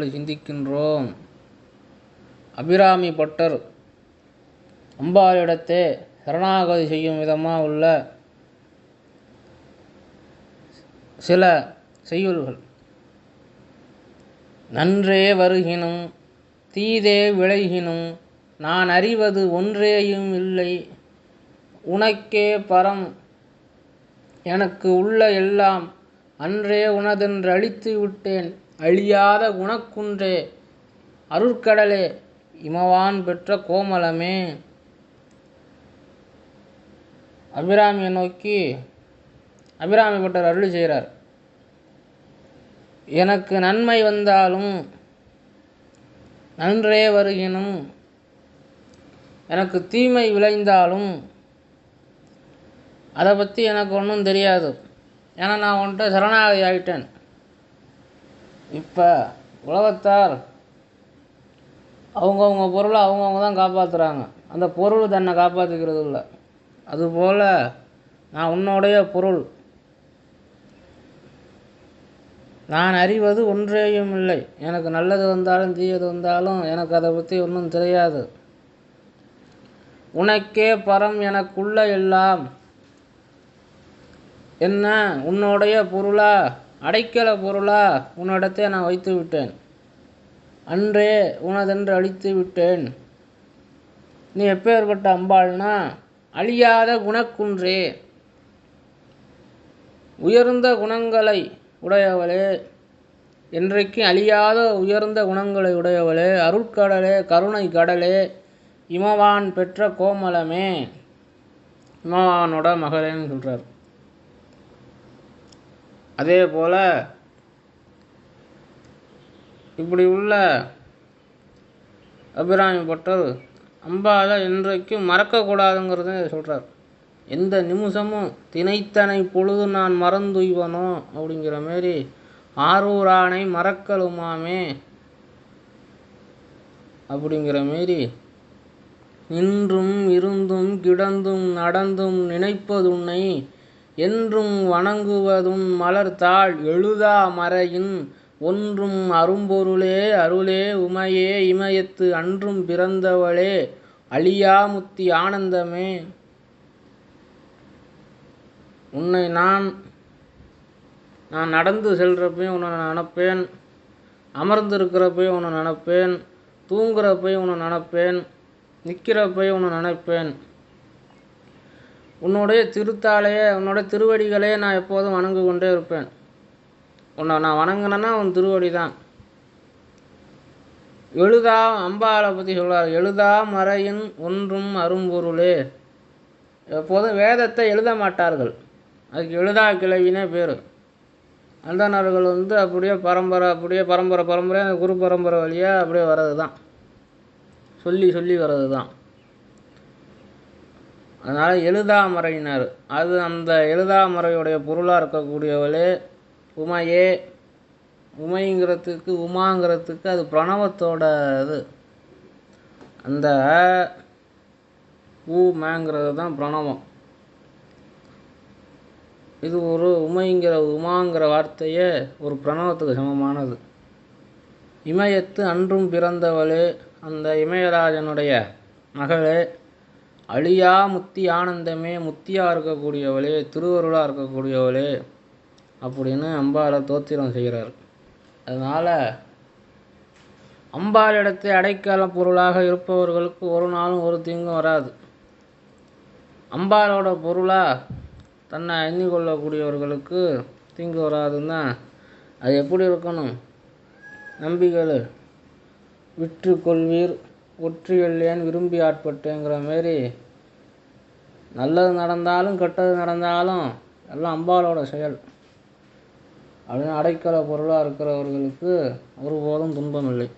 சிந்திக்கின்றோம். Abirami butter அம்பாளிடத்தே சரணாகதி செய்யும் விதமாக உள்ள சில செய்யுள்கள். நன்றே வருகினும் தீதே விளைகினும் நான் அறிவது ஒன்றேயும் இல்லை. உனக்கே பரம் எனக்கு உள்ள எல்லாம் அன்றே உனதென்று அழித்து விட்டேன் அழியாத குணக்குன்றே அருட்கடலே இமவான் பெற்ற கோமலமே. அபிராமியை நோக்கி அபிராமி பட்டர் அருள் செய்கிறார். எனக்கு நன்மை வந்தாலும் நன்றே வருகினும் எனக்கு தீமை விளைந்தாலும் அதை பற்றி எனக்கு ஒன்றும் தெரியாது. ஏன்னா நான் ஒன்ட்ட சரணாகதி ஆகிட்டேன் இப்போ உலகத்தார் அவங்கவுங்க பொருளை அவங்கவுங்க தான் காப்பாற்றுறாங்க அந்த பொருள் தன்னை காப்பாற்றிக்கிறது இல்லை. அதுபோல் நான் உன்னுடைய பொருள். நான் அறிவது ஒன்றேயும் இல்லை. எனக்கு நல்லது வந்தாலும் தீயது வந்தாலும் எனக்கு அதை பற்றி ஒன்றும் தெரியாது. உனக்கே பரம் எனக்குள்ள எல்லாம். என்ன? உன்னுடைய பொருளா? அடைக்கல பொருளா உன்னிடத்தை நான் வைத்து விட்டேன். அன்றே உனதென்று அழித்து விட்டேன். நீ எப்பேற்பட்ட அம்பாள்னா அழியாத குணக்குன்றே. உயர்ந்த குணங்களை உடையவளே என்றைக்கு அழியாத உயர்ந்த குணங்களை உடையவளே அருட்கடலே கருணை கடலே இமவான் பெற்ற கோமலமே. இமவானோட மகளேன்னு சொல்கிறார் அதே போல் இப்படி உள்ள அபிராமி பட்டர் அம்பாவை இன்றைக்கும் மறக்கக்கூடாதுங்கிறத சொல்கிறார் எந்த நிமிஷமும் தினைத்தனை பொழுது நான் மறந்துய்வனோ அப்படிங்கிற மாரி ஆரூரானை மறக்கலுமாமே அப்படிங்கிற மாரி நின்றும் இருந்தும் கிடந்தும் நடந்தும் நினைப்பதுன்னை என்றும் வணங்குவதும் மலர்த்தாள் எழுதா மறையின் ஒன்றும் அரும்பொருளே அருளே உமையே இமயத்து அன்றும் பிறந்தவளே அழியாமுத்தி ஆனந்தமே. உன்னை நான் நான் நடந்து செல்கிறப்பையும் உன்னை நினப்பேன். அமர்ந்திருக்கிறப்பையும் உன்னை நினப்பேன். தூங்குறப்பையும் உன்னை நினப்பேன். நிற்கிறப்பையும் உன்னை நினைப்பேன். உன்னுடைய திருத்தாலையே உன்னுடைய திருவடிகளே நான் எப்போதும் வணங்கு கொண்டே இருப்பேன். உன்னை நான் வணங்கினேன்னா உன் திருவடி தான் எழுதா அம்பாவை பற்றி சொல்கிறார் எழுதா மறையின் ஒன்றும் அரும்பொருளே. எப்போதும் வேதத்தை எழுத மாட்டார்கள். அதுக்கு எழுதா கிளவினே பேர். அந்தனர்கள் வந்து அப்படியே பரம்பரை அப்படியே பரம்பரை பரம்பரையாக குரு பரம்பரை வழியாக அப்படியே வர்றது தான் சொல்லி சொல்லி வர்றது தான் அதனால் எழுதாமறையினர் அது அந்த எழுதாமறையுடைய பொருளாக இருக்கக்கூடியவளே உமையே உமைங்கிறதுக்கு உமாங்கிறதுக்கு அது பிரணவத்தோட இது. அந்த ஊமங்கிறது தான் பிரணவம். இது ஒரு உமைங்கிற உமாங்கிற வார்த்தையே ஒரு பிரணவத்துக்கு சமமானது. இமயத்து அன்றும் பிறந்தவளே அந்த இமயராஜனுடைய மகளே அழியா முத்தி ஆனந்தமே முத்தியாக இருக்கக்கூடியவளே திருவருளாக இருக்கக்கூடியவளே அப்படின்னு அம்பாளை தோத்திரம் செய்கிறார். அதனால் அம்பாளிடத்தை அடைக்கல பொருளாக இருப்பவர்களுக்கு ஒரு நாளும் ஒரு தீங்கும் வராது. அம்பாலோட பொருளாக தன்னை எண்ணிக்கொள்ளக்கூடியவர்களுக்கு தீங்கு வராதுன்னா அது எப்படி இருக்கணும்? நம்பிகள் விற்று கொள்வீர் ஒற்றியல்லேன் விரும்பி ஆட்பட்டேங்கிற மாரி நல்லது நடந்தாலும் கெட்டது நடந்தாலும் எல்லாம் அம்பாளோட செயல். அப்படின்னு அடைக்கல பொருளாக இருக்கிறவர்களுக்கு ஒருபோதும் துன்பம் இல்லை